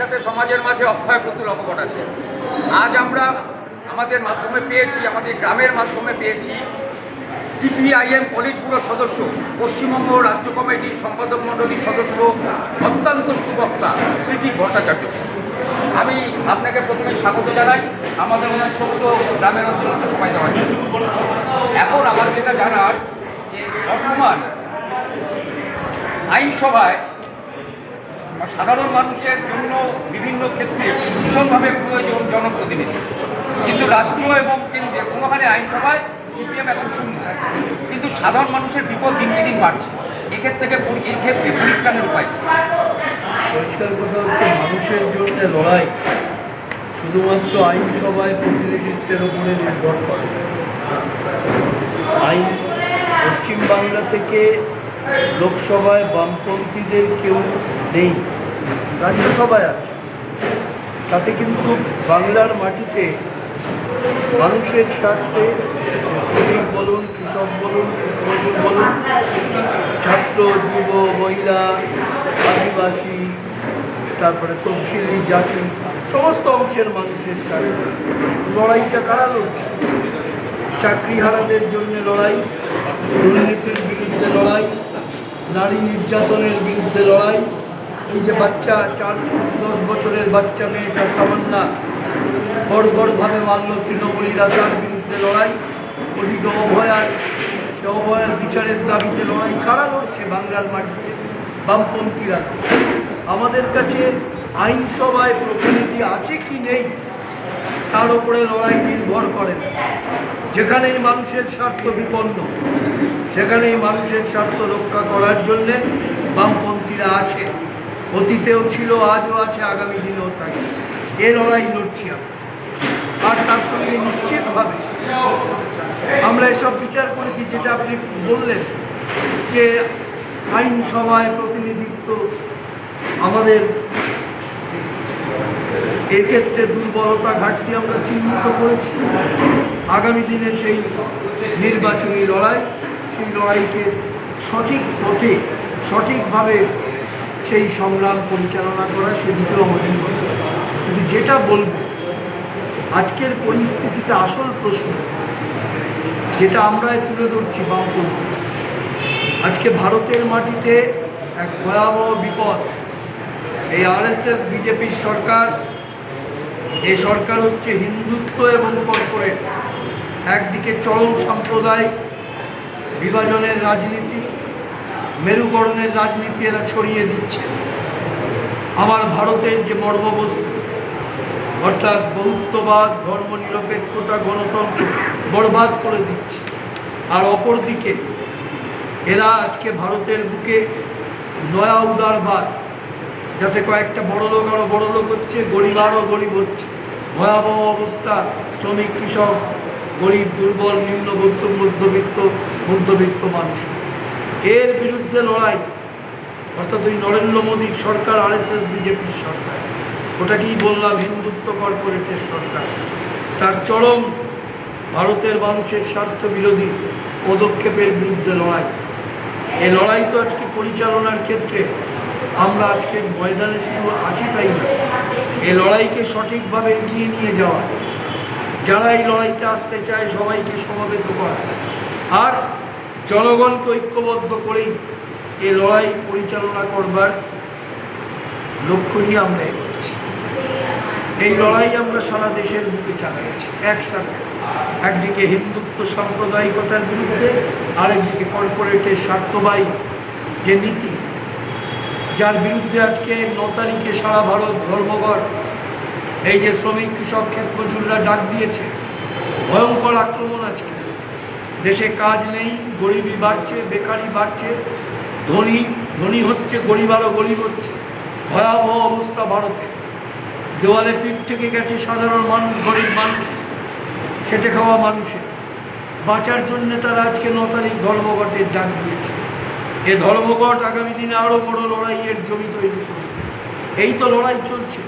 সাথে সমাজের মাঝে অক্ষয় প্রতুল অবকট আছে। আজ আমরা আমাদের মাধ্যমে পেয়েছি, আমাদের গ্রামের মাধ্যমে পেয়েছি সিপিআইএম পলিট ব্যুরো সদস্য, পশ্চিমবঙ্গ রাজ্য কমিটির সম্পাদক মণ্ডলীর সদস্য, অত্যন্ত সুবক্তা স্মৃতি ভট্টাচার্য। আমি আপনাকে প্রথমে স্বাগত জানাই, আমাদের মনে ছোট্ট গ্রামের অঞ্চলকে সময় দেওয়ার এখন আমার যেটা জানার যে বর্তমান আইনসভায় সাধারণ মানুষের জন্য বিভিন্ন ক্ষেত্রে ভীষণভাবে প্রয়োজন জনপ্রতিনিধি। কিন্তু রাজ্য এবং কেন্দ্রে কোনোখানে আইনসভায় সিপিএম এখন শূন্য। কিন্তু সাধারণ মানুষের বিপদ দিনকে দিন বাড়ছে। এক্ষেত্রে এক্ষেত্রে পরিত্রাণের উপায়? পরিষ্কার কথা হচ্ছে, মানুষের জন্য লড়াই শুধুমাত্র আইনসভায় প্রতিনিধিত্বের উপরে নির্ভর করে আইন পশ্চিমবাংলা থেকে লোকসভায় বামপন্থীদের কেউ নেই। রাজ্যসভায় আছে তাতে কিন্তু বাংলার মাটিতে মানুষের স্বার্থে শ্রমিক বলুন, কৃষক বলুন ক্ষেত্রমজুর বলুন, ছাত্র, যুব, মহিলা, আদিবাসী, তারপরে তফসিলি, জাতি, সমস্ত অংশের মানুষের স্বার্থে লড়াইটা কারা লড়ছে? চাকরিহারাদের জন্য লড়াই, দুর্নীতির বিরুদ্ধে লড়াই নারী নির্যাতনের বিরুদ্ধে লড়াই। এই যে বাচ্চা, চার দশ বছরের বাচ্চা মেয়েটা তামান্না বড় মারল তৃণমূলীরা তার বিরুদ্ধে লড়াই। ওদিকে অভয়ার, সে অভয়ার বিচারের দাবিতে লড়াই। কারা লড়ছে বাংলার মাটিতে? বামপন্থীরা। আমাদের কাছে আইনসভায় প্রতিনিধি আছে কি নেই? তার উপরে লড়াই নির্ভর করে না। যেখানেই মানুষের স্বার্থ বিপন্ন, সেখানেই মানুষের স্বার্থ রক্ষা করার জন্যে বামপন্থীরা আছে, অতীতেও ছিল, আজও আছে, আগামী দিনেও থাকবে এ লড়াই লড়ছি আর তার সঙ্গে নিশ্চিতভাবে আমরা এসব বিচার করেছি, যেটা আপনি বললেন যে আইনসভায় প্রতিনিধিত্ব আমাদের এক্ষেত্রে দুর্বলতা ঘাটতি আমরা চিহ্নিত করেছি। আগামী দিনে সেই নির্বাচনী লড়াই, সেই লড়াইকে সঠিক পথে, সঠিকভাবে সেই সংগ্রাম পরিচালনা করা সেদিকেও আমাদের মনে কিন্তু যেটা বলব, আজকের পরিস্থিতিতে আসল প্রশ্ন, যেটা আমরা তুলে ধরছি বামপন্থী। আজকে ভারতের মাটিতে এক ভয়াবহ বিপদ, এই আরএসএস, বিজেপির সরকার এই সরকার হচ্ছে হিন্দুত্ব এবং কর্পোরেট। একদিকে চরম সাম্প্রদায়িক বিভাজনের রাজনীতি, মেরুকরণের রাজনীতি এরা ছড়িয়ে দিচ্ছে। আমার ভারতের যে মর্মবস্তু অর্থাৎ বহুত্ববাদ ধর্মনিরপেক্ষতা, গণতন্ত্র বরবাদ করে দিচ্ছে। আর অপরদিকে এরা আজকে ভারতের বুকে নয়া উদারবাদ, যাতে কয়েকটা বড় লোক আরও বড় লোক হচ্ছে, গরিব আরও গরিব হচ্ছে। ভয়াবহ অবস্থা। শ্রমিক, কৃষক, গরিব, দুর্বল নিম্নবিত্ত মধ্যবিত্ত মধ্যবিত্ত মানুষ। এর বিরুদ্ধে লড়াই। অর্থাৎ ওই নরেন্দ্র মোদীর সরকার, আরএসএস, বিজেপির সরকার। ওটাকেই বললাম? হিন্দুত্ব কর্পোরেটের সরকার। তার চরম ভারতের মানুষের স্বার্থ বিরোধী পদক্ষেপের বিরুদ্ধে লড়াই। এই লড়াই তো আজকে পরিচালনার ক্ষেত্রে। আমরা আজকে ময়দানে শুধু আছি তাই না এই লড়াইকে সঠিকভাবে এগিয়ে নিয়ে যাওয়া। যারা এই লড়াইতে আসতে চায়, সবাইকে সমবেত করা। আর জনগণকে ঐক্যবদ্ধ করেই এই লড়াই পরিচালনা করবার লক্ষ্য নিয়ে আমরা এগোচ্ছি। এই লড়াই আমরা সারা দেশের বুকে চালাচ্ছি, একসাথে। একদিকে হিন্দুত্ব সাম্প্রদায়িকতার বিরুদ্ধে, আরেকদিকে কর্পোরেটের স্বার্থবাহী যে নীতি যার বিরুদ্ধে আজকে ন তারিখে সারা ভারত ধর্মঘট, এই যে শ্রমিক কৃষক ক্ষেত্রজুররা ডাক দিয়েছে, ভয়ঙ্কর আক্রমণ আজকে। দেশে কাজ নেই গরিবই বাড়ছে, বেকারি বাড়ছে, ধনী ধনী হচ্ছে, গরিব আরও গরিব হচ্ছে। ভয়াবহ অবস্থা ভারতে। দেওয়ালে পিঠ থেকে গেছে সাধারণ মানুষ, গরিব মানুষ, খেটে খাওয়া মানুষের। বাঁচার জন্য তারা আজকে ন তারিখ ধর্মঘটের ডাক দিয়েছে। এ ধর্মঘট আগামী দিনে আরও বড় লড়াইয়ের জমি তৈরি করবে। এই তো লড়াই চলছে।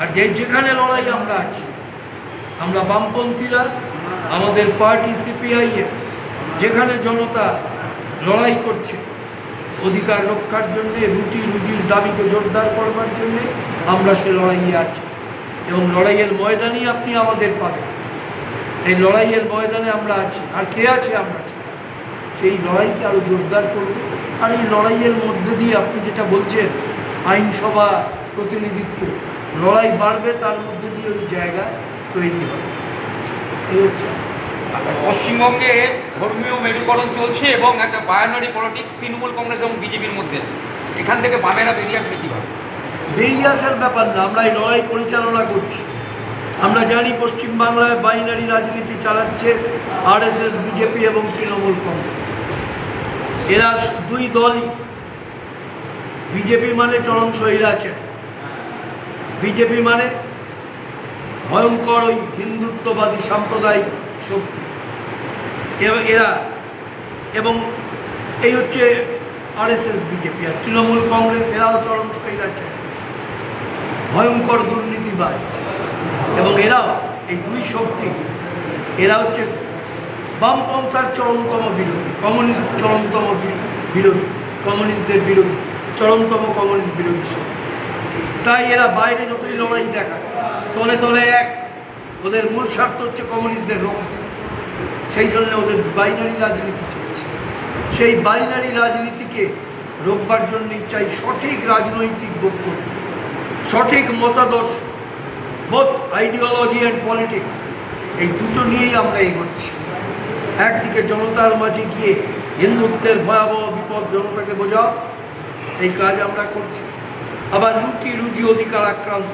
আর যে যেখানে লড়াই আমরা আছি, আমরা বামপন্থীরা, আমাদের পার্টি সিপিআইএম, যেখানে জনতা লড়াই করছে, অধিকার রক্ষার জন্যে, রুটি রুজির দাবিকে জোরদার করবার জন্যে আমরা সে লড়াইয়ে আছি। এবং লড়াইয়ের ময়দানই আপনি আমাদের পাবেন। এই লড়াইয়ের ময়দানে আমরা আছি। আর কে আছে আমরা? সেই লড়াইকে আরও জোরদার করব। আর এই লড়াইয়ের মধ্যে দিয়ে আপনি যেটা বলছেন আইনসভা প্রতিনিধিত্ব লড়াই বাড়বে তার মধ্যে দিয়ে ওই জায়গা তৈরি হবে। এই হচ্ছে। পশ্চিমবঙ্গে ধর্মীয় মেরুকরণ চলছে এবং একটা বায়ানারি পলিটিক্স তৃণমূল কংগ্রেস এবং বিজেপির মধ্যে। এখান থেকে বামেরা বেরিয়ে আসবে কীভাবে? বেরিয়ে আসার ব্যাপার না আমরা এই লড়াই পরিচালনা করছি। আমরা জানি পশ্চিমবাংলায় বাইনারি রাজনীতি চালাচ্ছে আরএসএস বিজেপি এবং তৃণমূল কংগ্রেস। এরা দুই দলই। বিজেপি মানে চরম স্বৈরাচারী। বিজেপি মানে ভয়ঙ্কর ওই হিন্দুত্ববাদী সাম্প্রদায়িক শক্তি। এরা এবং এই হচ্ছে আরএসএস, বিজেপি আর তৃণমূল কংগ্রেস, এরাও চরম স্বৈরাচারী। ভয়ঙ্কর দুর্নীতিবাজ। এবং এরাও, এই দুই শক্তি, এরা হচ্ছে বামপন্থার চরমতম বিরোধী, কমিউনিস্ট চরমতম বিরোধী, কমিউনিস্টদের বিরোধী, চরমতম কমিউনিস্ট বিরোধী তাই এরা বাইরে যতই লড়াই দেখায় তলে তলে এক, ওদের মূল স্বার্থ হচ্ছে কমিউনিস্টদের রক্ষা। সেই জন্য ওদের বাইনারি রাজনীতি চলছে। সেই বাইনারি রাজনীতিকে রোববার জন্যই চাই সঠিক রাজনৈতিক বক্তব্য, সঠিক মতাদর্শ বোথ আইডিওলজি অ্যান্ড পলিটিক্স এই দুটো নিয়েই আমরা এগোচ্ছি। একদিকে জনতার মাঝে গিয়ে হিন্দুত্বের ভয়াবহ বিপদ জনতাকে বোঝাও, এই কাজ আমরা করছি। আবার লুটি রুজি অধিকার আক্রান্ত,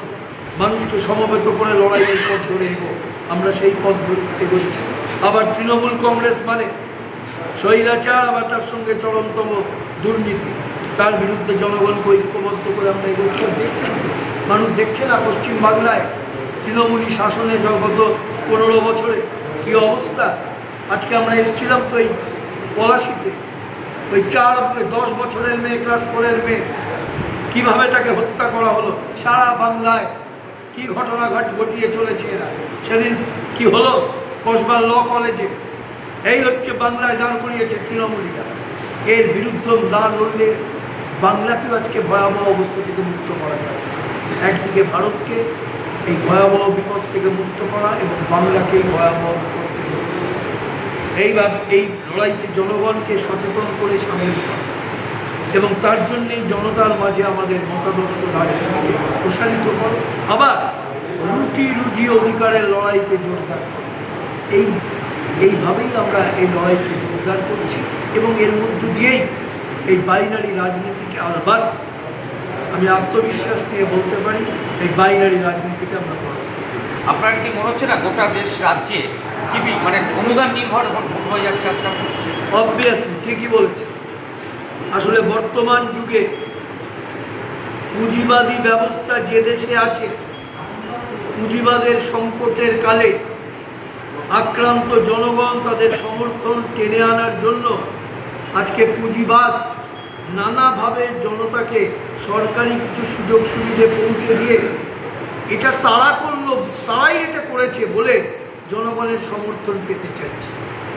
মানুষকে সমবেত করে লড়াইয়ের পথ ধরে এগো, আমরা সেই পথ ধরে এগোচ্ছি। আবার তৃণমূল কংগ্রেস মানে স্বৈরাচার, আবার তার সঙ্গে চরমতম দুর্নীতি। তার বিরুদ্ধে জনগণকে ঐক্যবদ্ধ করে আমরা এগোচ্ছি। দেখছেন মানুষ দেখছে না পশ্চিম বাংলায় তৃণমূলী শাসনে গত পনেরো বছরে কী অবস্থা? আজকে আমরা এসেছিলাম তো এই পলাশিতে। ওই চার দশ বছরের মেয়ে ক্লাস ফোরের মেয়ে, কীভাবে তাকে হত্যা করা হলো? সারা বাংলায় কি ঘটনা ঘট ঘটিয়ে চলেছে এরা? সেদিন কি হলো? কসবা ল কলেজে। এই হচ্ছে বাংলায় দাঁড় করিয়েছে তৃণমূলীরা। এর বিরুদ্ধে না লড়লে বাংলাকেও আজকে ভয়াবহ অবস্থা থেকে মুক্ত করা যায় একদিকে ভারতকে এই ভয়াবহ বিপদ থেকে মুক্ত করা এবং বাংলাকে এই ভয়াবহ বিপদ থেকে মুক্ত করা এইভাবে এই লড়াইতে জনগণকে সচেতন করে সামিল এবং তার জন্যেই জনতার মাঝে আমাদের মতাদর্শ রাজনীতিকে প্রসারিত করো আবার রুটি রুজি অধিকারের লড়াইকে জোরদার করো এই, এইভাবেই আমরা এই লড়াইকে জোরদার করছি এবং এর মধ্য দিয়েই এই বাইনারি রাজনীতিকে আলবাদ আমি আত্মবিশ্বাস নিয়ে বলতে পারি, এই বাইনারি রাজনীতিকে আমরা। আপনার কি মনে হচ্ছে না গোটা দেশ রাজ্যে কি মানে অনুদান নির্ভর হয়ে যাচ্ছে আজকাল? অবভিয়াসলি ঠিকই বলেছে। আসলে বর্তমান যুগে পুঁজিবাদী ব্যবস্থা যে দেশে আছে, পুঁজিবাদের সংকটের কালে আক্রান্ত জনগণ তাদের সমর্থন টেনে আনার জন্য আজকে পুঁজিবাদ নানাভাবে জনতাকে সরকারি কিছু সুযোগ সুবিধে পৌঁছে দিয়ে এটা করল তারাই এটা করেছে বলে জনগণের সমর্থন পেতে চাইছে।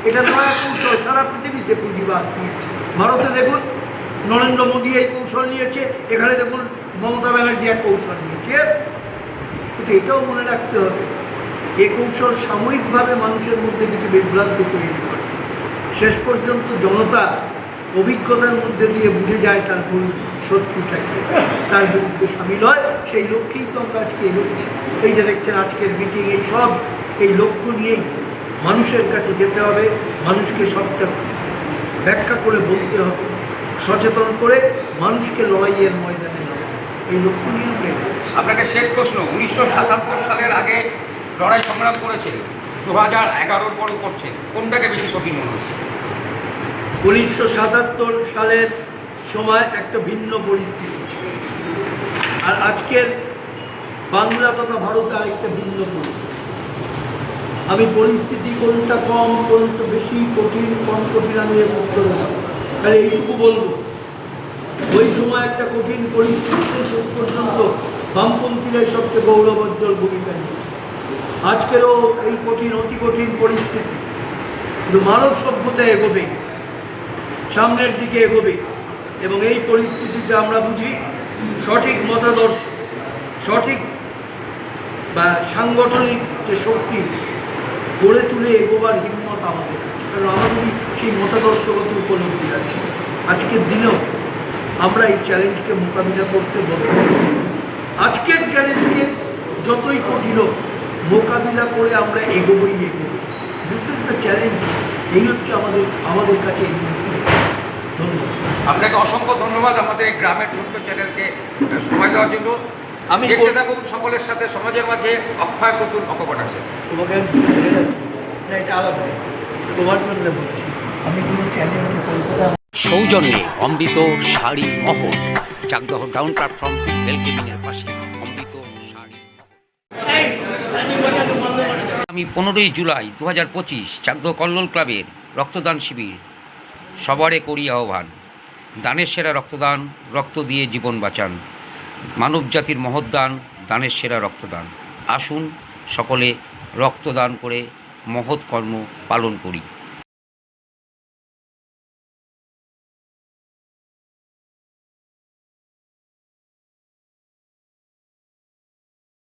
এটা নয়া কৌশল সারা পৃথিবীতে পুঁজিবাদ নিয়েছে। ভারতে দেখুন, নরেন্দ্র মোদী এই কৌশল নিয়েছে, এখানে দেখুন, মমতা ব্যানার্জি এক কৌশল নিয়েছে। কিন্তু এটাও মনে রাখতে হবে, এ কৌশল সাময়িকভাবে মানুষের মধ্যে কিছু বিভ্রান্তি তৈরি করে। শেষ পর্যন্ত জনতা অভিজ্ঞতার মধ্যে দিয়ে বুঝে যায় তার মূল শত্রুটাকে তার বিরুদ্ধে সামিল হয়। সেই লক্ষ্যেই তো আমরা আজকে এগোচ্ছি এই যে দেখছেন আজকের মিটিং এই সব এই লক্ষ্য নিয়েই মানুষের কাছে যেতে হবে মানুষকে সবটা ব্যাখ্যা করে বলতে হবে সচেতন করে মানুষকে লড়াইয়ের ময়দানে এই লক্ষ্য নিয়ে আমরা আপনাকে শেষ প্রশ্ন উনিশশো সাতাত্তর সালের আগে লড়াই সংগ্রাম করেছেন দু হাজার এগারোর পর করছেন কোনটাকে বেশি কঠিন মনে হচ্ছে? উনিশশো সাতাত্তর সালের সময় একটা ভিন্ন পরিস্থিতি। আর আজকের বাংলা তথা ভারতে আরেকটা ভিন্ন পরিস্থিতি। আমি পরিস্থিতি কোনটা কম, কোনটা বেশি, কঠিন কম কঠিন আমি এর উত্তর তাহলে এইটুকু বলব। ওই সময় একটা কঠিন পরিস্থিতিতে শেষ পর্যন্ত বামপন্থীরাই সবচেয়ে গৌরবোজ্জ্বল ভূমিকা নিয়েছে। আজকেরও এই কঠিন, অতি কঠিন পরিস্থিতি কিন্তু মানব সভ্যতা এগোবে, সামনের দিকে এগোবে এবং এই পরিস্থিতিতে আমরা বুঝি সঠিক মতাদর্শ, সঠিক বা সাংগঠনিক যে শক্তি গড়ে তুলে এগোবার হিম্মত আমাদের আছে। কারণ আমাদেরই সেই মতাদর্শগত উপলব্ধি আছে আজকের দিনেও আমরা এই চ্যালেঞ্জকে মোকাবিলা করতে বদ্ধ। আজকের চ্যালেঞ্জকে যতই কঠিন মোকাবিলা করে আমরা এগোবই এগোবো। দিস ইজ দ্য চ্যালেঞ্জ এই হচ্ছে আমাদের আমাদের কাছে এই মুহূর্তে। ধন্যবাদ। আপনাকে অসংখ্য ধন্যবাদ আমাদের এই গ্রামের ছোট্ট চ্যানেলকে সময় দেওয়ার জন্য। আমি দেখতে থাকুন সকলের সাথে সমাজের মাঝে অক্ষয় প্রচুর অকপট আছে। তোমাকে না এটা আলাদা। তোমার জন্য বলছি। আমি কোনো চ্যালেঞ্জকে কলকাতা সৌজন্যে অমৃত শাড়ি মহল চাকদহ ডাউন প্ল্যাটফর্ম রেলগেমিংয়ের পাশে অমৃত শাড়ি আমি পনেরোই জুলাই দু হাজার পঁচিশ চাকদহ কল্লোল ক্লাবের রক্তদান শিবির সবারে করি আহ্বান। দানের সেরা রক্তদান, রক্ত দিয়ে জীবন বাঁচান। মানব জাতির মহৎ দান দানের সেরা রক্তদান। আসুন সকলে রক্তদান করে মহৎ কর্ম পালন করি।